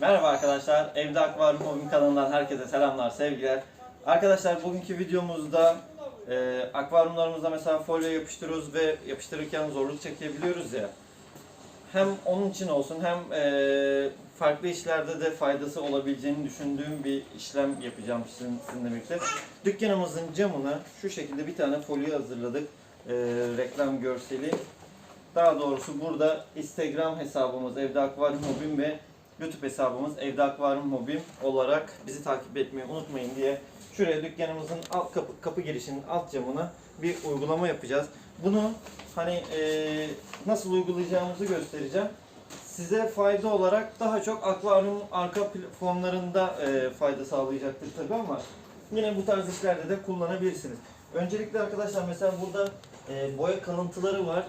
Merhaba arkadaşlar, Evde Akvaryum Hobim kanalından herkese selamlar, sevgiler. Arkadaşlar bugünkü videomuzda e, akvaryumlarımızda mesela folyo yapıştırıyoruz ve yapıştırırken zorluk çekebiliyoruz ya. Hem onun için olsun hem e, farklı işlerde de faydası olabileceğini düşündüğüm bir işlem yapacağım sizin, sizinle birlikte. Dükkanımızın camına şu şekilde bir tane folyo hazırladık. E, reklam görseli. Daha doğrusu burada Instagram hesabımız Evde Akvaryum Hobim ve YouTube hesabımız Evde Akvaryum Hobim olarak bizi takip etmeyi unutmayın diye şuraya dükkanımızın alt kapı, kapı girişinin alt camına bir uygulama yapacağız. Bunu hani eee, nasıl uygulayacağımızı göstereceğim. Size fayda olarak daha çok akvaryum arka pl- fonlarında eee, fayda sağlayacaktır tabii ama yine bu tarz işlerde de kullanabilirsiniz. Öncelikle arkadaşlar mesela burada eee, boya kalıntıları var.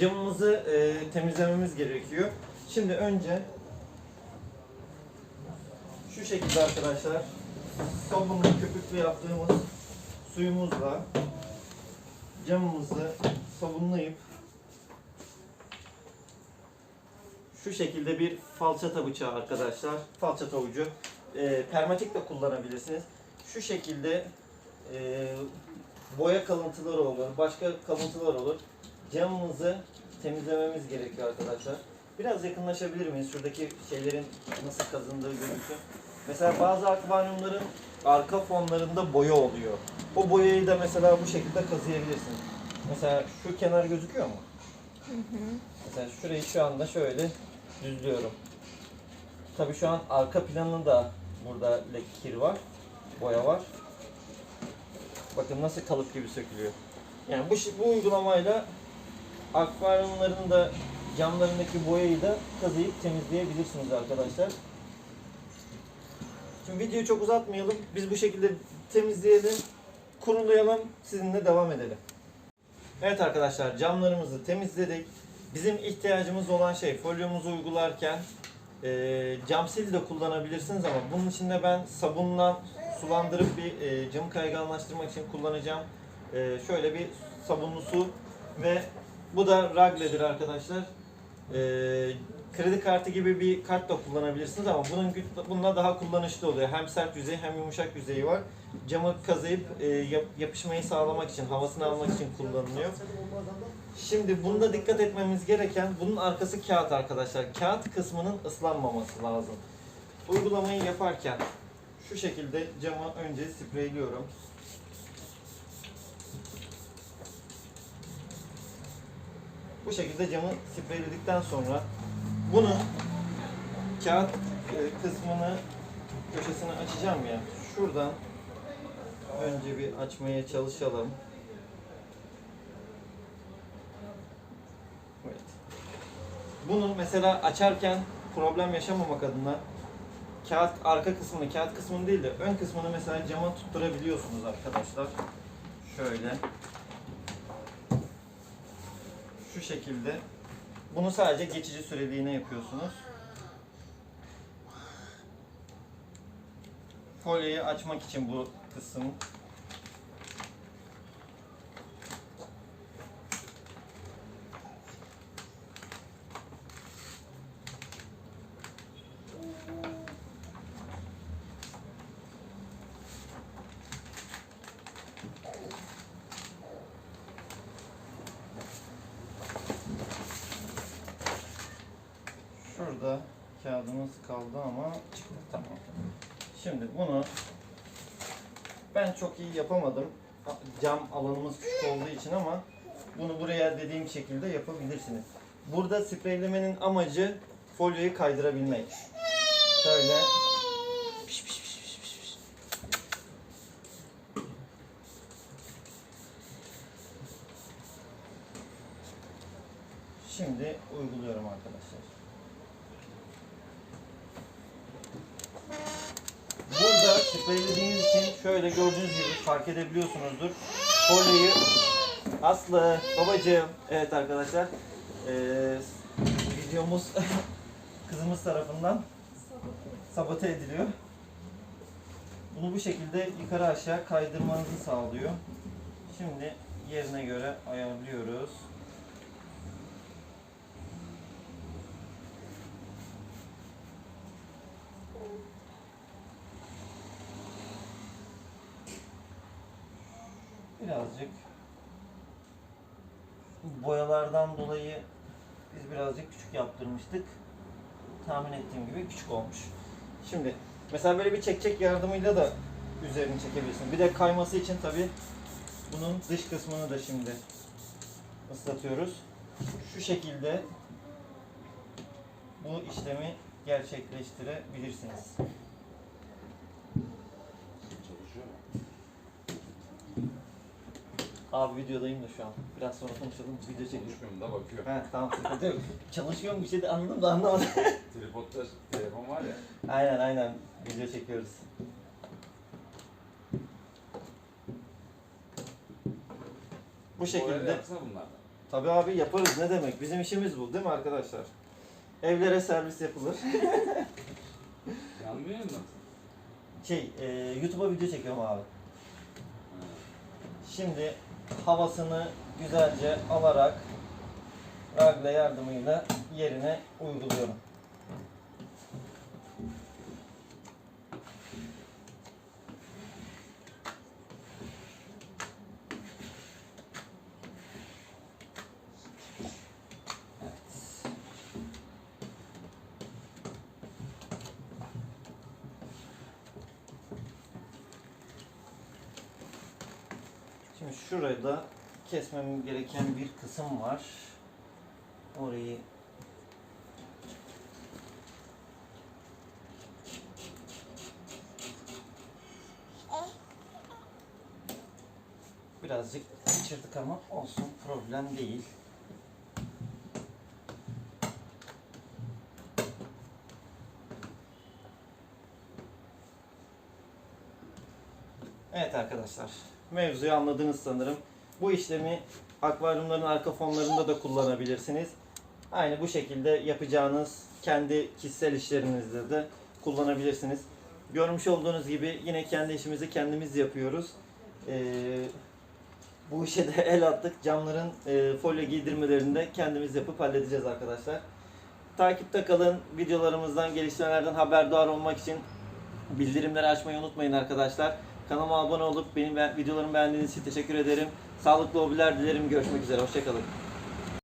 Camımızı eee, temizlememiz gerekiyor. Şimdi önce şu şekilde arkadaşlar sabunlu köpüklü yaptığımız suyumuzla camımızı sabunlayıp şu şekilde bir falçata bıçağı arkadaşlar. Falçata ucu e, permatik de kullanabilirsiniz. Şu şekilde e, boya kalıntıları olur başka kalıntılar olur. Camımızı temizlememiz gerekiyor arkadaşlar biraz yakınlaşabilir miyiz şuradaki şeylerin nasıl kazındığı gözüksün Mesela bazı akvaryumların arka fonlarında boya oluyor. O boyayı da mesela bu şekilde kazıyabilirsiniz. Mesela şu kenar gözüküyor mu? Mesela şurayı şu anda şöyle düzlüyorum. Tabii şu an arka planında burada lek- kir var, boya var. Bakın nasıl kalıp gibi sökülüyor. Yani bu, bu uygulamayla akvaryumların da camlarındaki boyayı da kazıyıp temizleyebilirsiniz arkadaşlar. Şimdi videoyu çok uzatmayalım. Biz bu şekilde temizleyelim, kurulayalım, sizinle devam edelim. Evet arkadaşlar camlarımızı temizledik. Bizim ihtiyacımız olan şey folyomuzu uygularken e, cam sil de kullanabilirsiniz ama bunun için de ben sabunla sulandırıp bir e, camı kayganlaştırmak için kullanacağım. E, şöyle bir sabunlu su ve bu da Ragle'dir arkadaşlar. E, kredi kartı gibi bir kart da kullanabilirsiniz ama bunun bununla daha kullanışlı oluyor. Hem sert yüzey hem yumuşak yüzeyi var. Camı kazıyıp e, yap- yapışmayı sağlamak için, havasını almak için kullanılıyor. Şimdi bunda dikkat etmemiz gereken bunun arkası kağıt arkadaşlar. Kağıt kısmının ıslanmaması lazım. Uygulamayı yaparken şu şekilde camı önce spreyliyorum. Bu şekilde camı spreyledikten sonra bunu kağıt e, kısmını köşesini açacağım ya. Şuradan önce bir açmaya çalışalım. Evet. Bunu mesela açarken problem yaşamamak adına kağıt arka kısmını, kağıt kısmını değil de ön kısmını mesela cama tutturabiliyorsunuz arkadaşlar. Şöyle. Şu şekilde. Bunu sadece geçici süreliğine yapıyorsunuz. Folyoyu açmak için bu kısım. Şurada kağıdımız kaldı ama çıktı tamam. Şimdi bunu ben çok iyi yapamadım. Cam alanımız küçük olduğu için ama bunu buraya dediğim şekilde yapabilirsiniz. Burada spreylemenin amacı folyoyu kaydırabilmek. Şöyle Piş, piş, piş, piş, piş. Şimdi uyguluyorum arkadaşlar. Burada spreylediğiniz için şöyle gördüğünüz gibi fark edebiliyorsunuzdur. Folyoyu Aslı, babacığım. Evet arkadaşlar. Eee videomuz kızımız tarafından sabote ediliyor. Bunu bu şekilde yukarı aşağı kaydırmanızı sağlıyor. Şimdi yerine göre ayarlıyoruz. Birazcık boyalardan dolayı biz birazcık küçük yaptırmıştık. Tahmin ettiğim gibi küçük olmuş. Şimdi mesela böyle bir çekçek yardımıyla da üzerini çekebilirsin. Bir de kayması için tabi bunun dış kısmını da şimdi ıslatıyoruz. Şu şekilde bu işlemi gerçekleştirebilirsiniz. Çalışıyor mu? Abi videodayım da şu an. Biraz sonra konuşalım. Video çekiyorum. Konuşmuyorum da bakıyor. He tamam sıkıntı yok. Çalışıyor mu bir şey de anladım da anlamadım. Tripodda telefon var ya. aynen aynen video çekiyoruz. Bu şekilde. bunlardan. Tabii abi yaparız ne demek. Bizim işimiz bu değil mi arkadaşlar? Evlere servis yapılır. Yanmıyor mu? Şey, e, YouTube'a video çekiyorum abi. Şimdi havasını güzelce alarak ragle yardımıyla yerine uyguluyorum. Evet. Şurada kesmem gereken bir kısım var. Orayı birazcık kaçırdık ama olsun problem değil. Evet arkadaşlar, mevzuyu anladınız sanırım. Bu işlemi akvaryumların arka fonlarında da kullanabilirsiniz. Aynı bu şekilde yapacağınız kendi kişisel işlerinizde de kullanabilirsiniz. Görmüş olduğunuz gibi yine kendi işimizi kendimiz yapıyoruz. Ee, bu işe de el attık. Camların e, folyo giydirmelerini de kendimiz yapıp halledeceğiz arkadaşlar. Takipte kalın. Videolarımızdan, gelişmelerden haberdar olmak için bildirimleri açmayı unutmayın arkadaşlar. Kanalıma abone olup benim be- videolarımı beğendiğiniz için teşekkür ederim. Sağlıklı hobiler dilerim. Görüşmek üzere. Hoşçakalın.